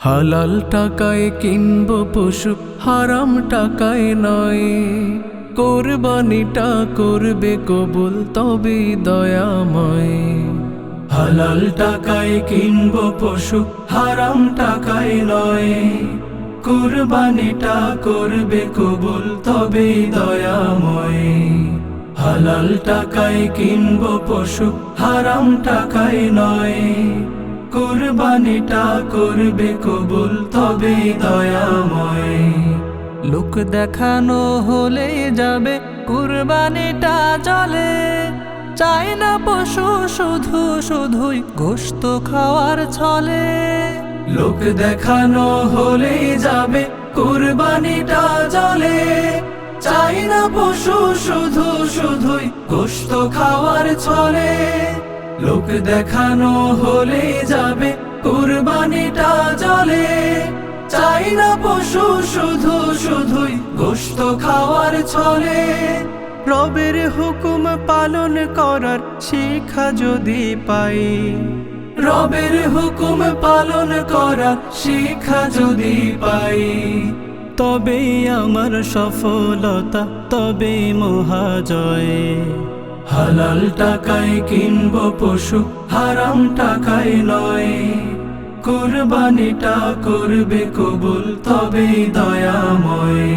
হালাল টাকায় কিনব পশু, হারাম টাকায় নয়। কোরবানিটা করবে কবুল তবে দয়াময়। হালাল টাকায় কিনব পশু, হারাম টাকায় নয়। কোরবানিটা করবে কবুল তবে দয়াময়। হালাল টাকায় কিনব পশু, হারাম টাকায় নয়। কোরবানিটা করবে কবুল, তবে দয়াময়। লোক দেখানো হলে যাবে, কুরবানিটা চলে। চাই না পশু শুধু শুধুই গোস্ত খাওয়ার ছলে। লোক দেখানো হলে যাবে, কুরবানিটা চলে। চাই না পশু শুধু শুধুই গোস্ত খাওয়ার ছলে। লোক দেখানো হলে যাবে চাই না পশু, শুধু শুধুই গোস্ত খাওয়ার ছলে। রবের হুকুম পালন করার শিক্ষা যদি পাই, রবের হুকুম পালন করার শিক্ষা যদি পাই, তবেই আমার সফলতা তবে মহাজয়। হালাল টাকায় কিনব পশু, হারাম টাকায় নয়। কোরবানিটা করবে কবুল তবে দয়াময়।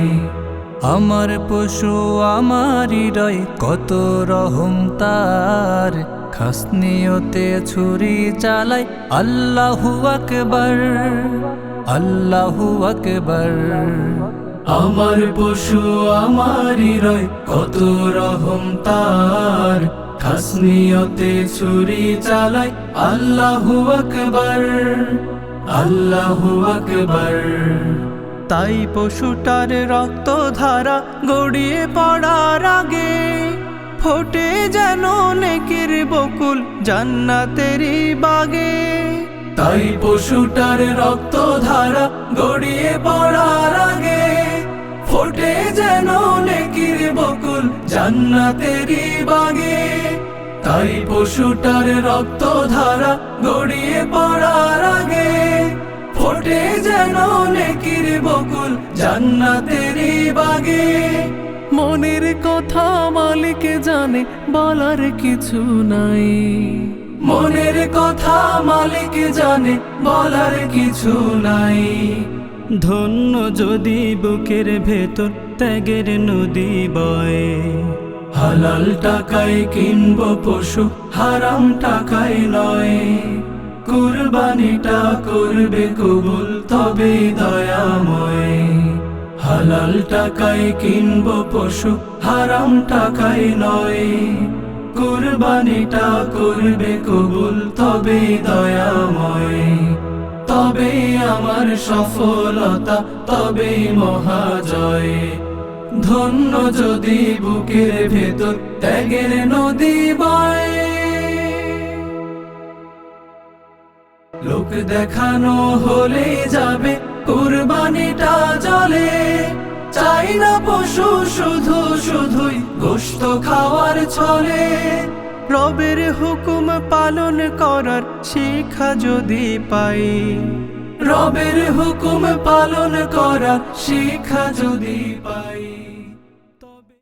আমার পশু আমারই রয় কত রহম তার। খাসনিয়তে ছুরি চালাই, আল্লাহু আকবার আল্লাহু আকবার। আমার পশু আমারই রয় কত রহম তার। খাসনিয়তে ছুরি চালাই, আল্লাহু আকবার আল্লাহু আকবার। তাই পশুটার রক্ত ধারা গড়িয়ে পড়ার আগে ফোটে যেন নেকির বকুল জান্নাতেরই বাগে। তাই পশুটার রক্ত ধারা গড়িয়ে পড়ার জান্নাতেরই বাগে, তাই পশুটার রক্ত ধারা গড়িয়ে পড়ার আগে, ফোটে যেন নেকির বকুল জান্নাতেরই বাগে। মনের কথা মালিক জানে, বলার কিছু নাই। মনের কথা মালিক জানে, বলার কিছু নাই। ধন্য যদি বুকের ভেতর ত্যাগের নদী বয়ে। হালাল টাকায় কিনব পশু, হারাম টাকায় নয় কুরবানিটা করবে কবুল, তবে দয়াময়। হালাল টাকায় কিনব পশু, হারাম টাকায় নয় কুরবানিটা করবে কবুল, তবে দয়াময়। তবে আমার সফলতা, তবে মহাজয়। ধন্য যদি বুকের ভেতর ত্যাগের নদী বয়। লোক দেখানো হলে যাবে, কুরবানিটা চলে চাই না পশু, শুধু শুধুই গোস্ত খাওয়ার ছলে। রবের হুকুম পালন করার শিক্ষা যদি পাই। রবের হুকুম পালন করার শিক্ষা যদি পাই।